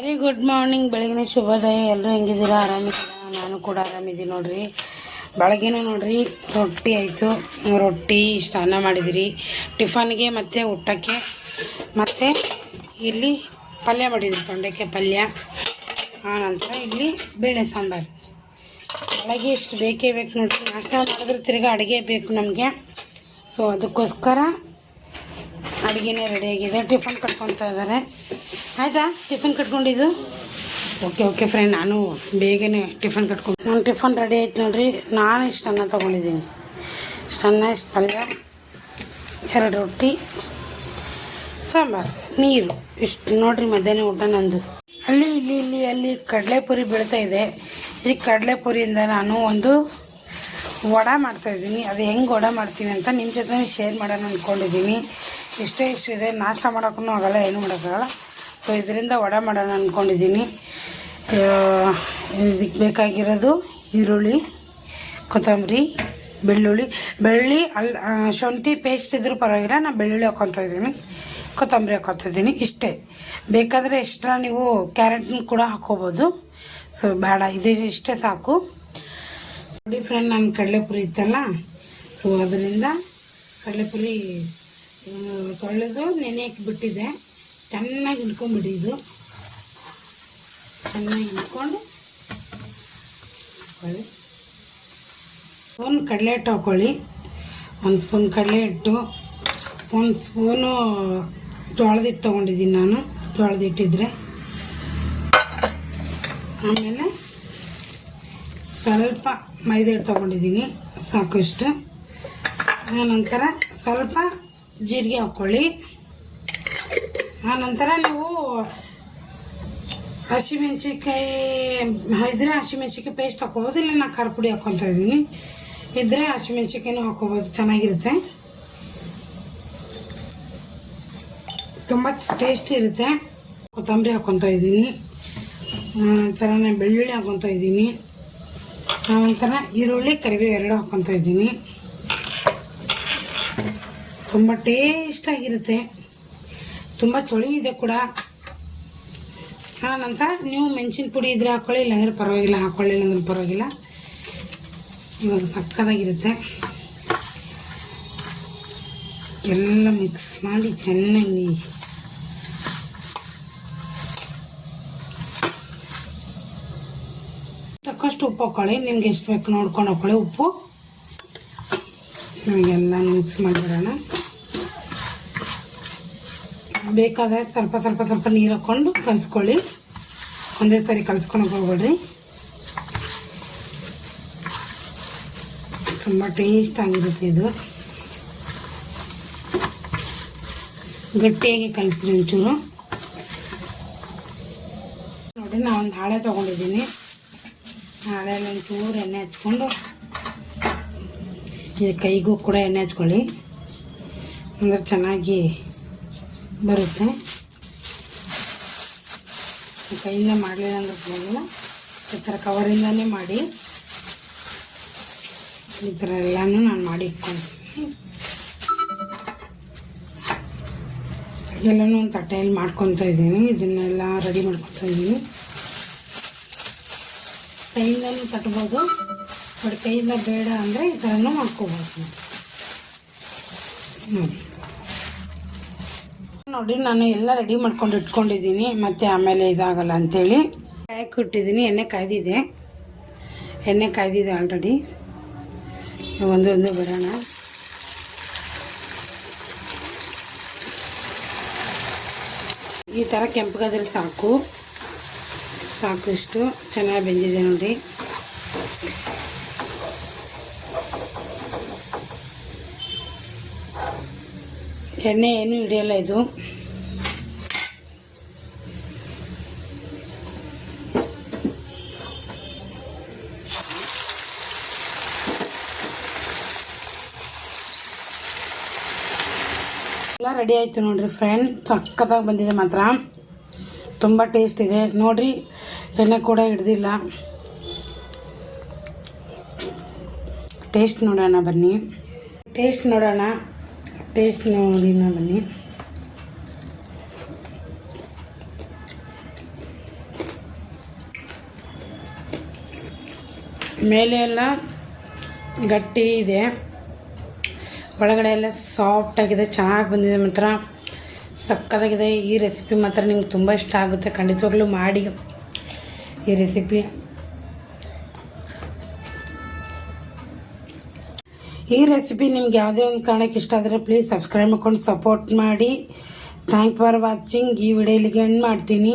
Very good morning ಬೆಳಗಿನ ಶುಭೋದಯ. ಎಲ್ಲರೂ ಹೆಂಗಿದ್ದೀರಾ? ಆರಾಮಿದ್ದೀರಾ? ನಾನು ಕೂಡ ಆರಾಮಿದ್ದೀನಿ ನೋಡ್ರಿ. ಬೆಳಗ್ಗೆನೂ ನೋಡ್ರಿ, ರೊಟ್ಟಿ ಆಯಿತು. ರೊಟ್ಟಿ ಅನ್ನ ಮಾಡಿದಿರಿ. ಟಿಫನ್ಗೆ ಮತ್ತು ಊಟಕ್ಕೆ ಮತ್ತು ಇಲ್ಲಿ ಪಲ್ಯ ಮಾಡಿದ್ರಿ, ತೊಂಡೆಕಾಯಿ ಪಲ್ಯ. ಆನಂತರ ಇಲ್ಲಿ ಬೇಳೆ ಸಾಂಬಾರು. ಬೆಳಗ್ಗೆ ಇಷ್ಟು ಬೇಕೇ ಬೇಕು ನೋಡ್ರಿ. ನಾಷ್ಟ ಮಾಡಿದ್ರೆ ತಿರ್ಗಿ ಅಡುಗೆ ಬೇಕು ನಮಗೆ. ಸೊ ಅದಕ್ಕೋಸ್ಕರ ಅಡುಗೆನೇ ರೆಡಿಯಾಗಿದೆ ಟಿಫನ್ ಕಟ್ಕೊತಾ ಇದ್ದಾರೆ. ಆಯಿತಾ? ಟಿಫನ್ ಕಟ್ಕೊಂಡಿದ್ದು? ಓಕೆ ಓಕೆ ಫ್ರೆಂಡ್ ನಾನು ಬೇಗನೆ ಟಿಫನ್ ಕಟ್ಕೊಂಡು ನಾನು ಟಿಫನ್ ರೆಡಿ ಆಯ್ತು ನೋಡ್ರಿ. ನಾನು ಇಷ್ಟು ಅನ್ನ ತೊಗೊಂಡಿದ್ದೀನಿ. ಇಷ್ಟು ಅನ್ನ, ಇಷ್ಟು ಪಲ್ಯ, ಎರಡು ರೊಟ್ಟಿ, ಸಾಂಬಾರು, ನೀರು. ಇಷ್ಟು ನೋಡ್ರಿ ಮಧ್ಯಾಹ್ನ ಊಟ ನಂದು. ಅಲ್ಲಿ, ಇಲ್ಲಿ ಇಲ್ಲಿ, ಅಲ್ಲಿ ಕಡಲೆಪುರಿ ಬೀಳ್ತಾ ಇದೆ. ಈ ಕಡಲೆಪುರಿಯಿಂದ ನಾನು ಒಂದು ವಡ ಮಾಡ್ತಾಯಿದ್ದೀನಿ ಅದು ಹೆಂಗೆ ವಡ ಮಾಡ್ತೀನಿ ಅಂತ ನಿಮ್ಮ ಜೊತೆ ಶೇರ್ ಮಾಡೋಣ ಅಂದ್ಕೊಂಡಿದ್ದೀನಿ ಇಷ್ಟೇ ಇಷ್ಟಿದೆ. ನಾಷ್ಟ ಮಾಡೋಕ್ಕೂ ಆಗಲ್ಲ, ಏನು ಮಾಡೋಕ್ಕಾಗಲ್ಲ. ಸೊ ಇದರಿಂದ ವಡ ಮಾಡೋಣ ಅಂದ್ಕೊಂಡಿದ್ದೀನಿ ಇದಕ್ಕೆ ಬೇಕಾಗಿರೋದು ಈರುಳ್ಳಿ, ಕೊತ್ತಂಬರಿ, ಬೆಳ್ಳುಳ್ಳಿ. ಬೆಳ್ಳುಳ್ಳಿ ಅಲ್ಲ ಶುಂಠಿ ಪೇಸ್ಟ್ ಇದ್ರೂ ಪರವಾಗಿಲ್ಲ, ನಾನು ಬೆಳ್ಳುಳ್ಳಿ ಹಾಕ್ಕೊತಾ ಇದ್ದೀನಿ. ಕೊತ್ತಂಬರಿ ಹಾಕ್ಕೊತಿದ್ದೀನಿ ಇಷ್ಟೇ. ಬೇಕಾದರೆ ಎಕ್ಸ್ಟ್ರಾ ನೀವು ಕ್ಯಾರೆಟ್ನ ಕೂಡ ಹಾಕ್ಕೋಬೋದು. ಸೊ ಬೇಡ, ಇದು ಇಷ್ಟೇ ಸಾಕು. ನೋಡಿ ಫ್ರೆಂಡ್ ನಾನು ಕಡಲೆಪುರಿ ಇತ್ತಲ್ಲ, ಸೊ ಅದರಿಂದ ಕಡಲೆಪುರಿ ತೊಳೆದು ನೆನೆಯಕ್ಕೆ ಬಿಟ್ಟಿದ್ದೆ. ಚೆನ್ನಾಗಿ ಹಿಡ್ಕೊಂಬಿಡಿ ಇದು. ಚೆನ್ನಾಗಿ ಹಿಡ್ಕೊಂಡು ಹಾಕೊಳ್ಳಿ. ಸ್ಪೂನ್ ಕಡಲೆ ಹಿಟ್ಟು ಹಾಕ್ಕೊಳ್ಳಿ ಒಂದು ಸ್ಪೂನ್ ಕಡಲೆ ಹಿಟ್ಟು. ಒಂದು ಸ್ಪೂನು ಜೋಳದ ಹಿಟ್ಟು ತೊಗೊಂಡಿದ್ದೀನಿ ನಾನು. ಜೋಳದ ಹಿಟ್ಟಿದ್ರೆ ಆಮೇಲೆ ಸ್ವಲ್ಪ ಮೈದಾ ಹಿಟ್ಟು ತೊಗೊಂಡಿದ್ದೀನಿ. ಸಾಕಷ್ಟು ಆನಂತರ ಸ್ವಲ್ಪ ಜೀರಿಗೆ ಹಾಕ್ಕೊಳ್ಳಿ ಆನಂತರ ನೀವು ಹಸಿಮೆಣ್ಸಿನ್ಕಾಯಿ, ಇದ್ರೆ ಹಸಿಮೆಣ್ಸಿನ್ಕಾಯಿ ಪೇಸ್ಟ್ ಹಾಕ್ಕೋಬೋದು, ಇಲ್ಲ ನಾನು ಖಾರ ಪುಡಿ ಹಾಕ್ಕೊತಾ ಇದ್ದೀನಿ. ಇದ್ರೆ ಹಸಿಮೆಣ್ಸಿನ್ಕಾಯಿನೂ ಹಾಕ್ಕೋಬೋದು, ಚೆನ್ನಾಗಿರುತ್ತೆ. ತುಂಬ ಟೇಸ್ಟ್ ಇರುತ್ತೆ. ಕೊತ್ತಂಬರಿ ಹಾಕ್ಕೊತಾ ಇದ್ದೀನಿ. ನಾನು ಬೆಳ್ಳುಳ್ಳಿ ಹಾಕ್ಕೊತಾ ಇದ್ದೀನಿ. ಆನಂತರ ಈರುಳ್ಳಿ, ಕರಿಬೇವು ಎರಡು ಹಾಕ್ಕೊತಾ ಇದ್ದೀನಿ. ತುಂಬ ಟೇಸ್ಟಾಗಿರುತ್ತೆ ತುಂಬ ಚಳಿ ಇದೆ ಕೂಡ. ಆನಂತರ ನೀವು ಮೆಣಸಿನ ಪುಡಿ ಇದ್ರೆ ಹಾಕ್ಕೊಳ್ಳಿ ಇಲ್ಲಾಂದ್ರೆ ಪರವಾಗಿಲ್ಲ ಹಾಕ್ಕೊಳ್ಳಿಲ್ಲ ಅಂದ್ರೆ ಪರವಾಗಿಲ್ಲ. ಇವಾಗ ಸಕ್ಕದಾಗಿರುತ್ತೆ ಎಲ್ಲ ಮಿಕ್ಸ್ ಮಾಡಿ ಚೆನ್ನಾಗಿ. ತಕ್ಕಷ್ಟು ಉಪ್ಪು ಹಾಕ್ಕೊಳ್ಳಿ ನಿಮ್ಗೆ ಎಷ್ಟು ಬೇಕು ನೋಡ್ಕೊಂಡು ಹಾಕ್ಕೊಳ್ಳಿ ಉಪ್ಪು. ನಮಗೆಲ್ಲ ಮಿಕ್ಸ್ ಮಾಡಿಬಿಡೋಣ ಬೇಕಾದರೆ ಸ್ವಲ್ಪ ಸ್ವಲ್ಪ ಸ್ವಲ್ಪ ನೀರು ಹಾಕ್ಕೊಂಡು ಕಲಿಸ್ಕೊಳ್ಳಿ. ಒಂದೇ ಸಾರಿ ಕಲಿಸ್ಕೊಳಕ್ಕೆ ಹೋಗ್ಬೇಡ್ರಿ. ತುಂಬ ಟೇಸ್ಟ್ ಆಗಿರುತ್ತೆ ಇದು. ಗಟ್ಟಿಯಾಗಿ ಕಲಿಸ್ರಿ ಒಂಚೂರು. ನೋಡಿ ನಾನು ಒಂದು ಹಾಳೆ ತೊಗೊಂಡಿದ್ದೀನಿ. ಹಾಳೆಯಲ್ಲಿ ಒಂಚೂರು ಎಣ್ಣೆ ಹಚ್ಕೊಂಡು ಕೈಗೂ ಕೂಡ ಎಣ್ಣೆ ಹಚ್ಕೊಳ್ಳಿ. ಅಂದರೆ ಚೆನ್ನಾಗಿ ಬರುತ್ತೆ. ಕೈಯಿಂದ ಮಾಡಲಿಲ್ಲ ಅಂದ್ರೆ ಪರವಾಗಿಲ್ಲ ಈ ಥರ ಕವರಿಂದನೇ ಮಾಡಿ. ಈ ಥರ ಎಲ್ಲನೂ ನಾನು ಮಾಡಿ ಇಟ್ಕೊತೀನಿ ಎಲ್ಲನೂ ಒಂದು ತಟ್ಟೆಯಲ್ಲಿ ಮಾಡ್ಕೊತಾ ಇದ್ದೀನಿ. ಇದನ್ನೆಲ್ಲ ರೆಡಿ ಮಾಡ್ಕೊತಾ ಇದ್ದೀನಿ. ಕೈಯಿಂದಲೂ ತಟ್ಬೋದು. ಬಟ್ ಕೈಯಿಂದ ಬೇಡ ಅಂದರೆ ಈ ಥರನೂ ಮಾಡ್ಕೋಬೋದು. ನೋಡಿ. ನೋಡಿ, ನಾನು ಎಲ್ಲ ರೆಡಿ ಮಾಡ್ಕೊಂಡು ಇಟ್ಕೊಂಡಿದ್ದೀನಿ. ಮತ್ತು ಆಮೇಲೆ ಇದಾಗಲ್ಲ ಅಂಥೇಳಿ ಕಾಯಕ್ಕೆ ಇಟ್ಟಿದ್ದೀನಿ. ಎಣ್ಣೆ ಕಾಯ್ದಿದೆ. ಎಣ್ಣೆ ಕಾಯ್ದಿದೆ ಆಲ್ರೆಡಿ ಒಂದು ಒಂದು ಬಿಡೋಣ. ಈ ಥರ ಕೆಂಪಗಾದ್ರೆ ಸಾಕು. ಸಾಕು ಇಷ್ಟು. ಚೆನ್ನಾಗಿ ಬೆಂದಿದೆ ನೋಡಿ. ಎಣ್ಣೆ ಏನು ಹಿಡಿಯಲ್ಲ ಇದು. ಎಲ್ಲ ರೆಡಿ ಆಯಿತು ನೋಡ್ರಿ ಫ್ರೆಂಡ್ ಸಕ್ಕತ್ತಾಗಿ ಬಂದಿದೆ ಮಾತ್ರ. ತುಂಬ ಟೇಸ್ಟ್ ಇದೆ. ನೋಡ್ರಿ, ಎಣ್ಣೆ ಕೂಡ ಹಿಡ್ದಿಲ್ಲ. ಟೇಸ್ಟ್ ನೋಡೋಣ ಬನ್ನಿ. ಟೇಸ್ಟ್ ನೋಡೋಣ. ಟೇಸ್ಟ್ ನೋಡಿನ ಬನ್ನಿ ಮೇಲೆ ಎಲ್ಲ ಗಟ್ಟಿ ಇದೆ. ಒಳಗಡೆ ಎಲ್ಲ ಸಾಫ್ಟಾಗಿದೆ ಚೆನ್ನಾಗಿ ಬಂದಿದೆ ಮಾತ್ರ. ಸಕ್ಕತ್ತಾಗಿದೆ. ಈ ರೆಸಿಪಿ ಮಾತ್ರ ನಿಮ್ಗೆ ತುಂಬ ಇಷ್ಟ ಆಗುತ್ತೆ. ಖಂಡಿತವಾಗ್ಲೂ ಮಾಡಿ ಈ ರೆಸಿಪಿ ಈ ರೆಸಿಪಿ ನಿಮ್ಗೆ ಯಾವುದೇ ಒಂದು ಕಾರಣಕ್ಕೆ ಇಷ್ಟ ಆದರೆ ಪ್ಲೀಸ್ ಸಬ್ಸ್ಕ್ರೈಬ್ ಮಾಡ್ಕೊಂಡು ಸಪೋರ್ಟ್ ಮಾಡಿ. ಥ್ಯಾಂಕ್ ಫಾರ್ ವಾಚಿಂಗ್ ಈ ವಿಡಿಯೋ ಇಲ್ಲಿಗೆ ಎಂಡ್ ಮಾಡ್ತೀನಿ.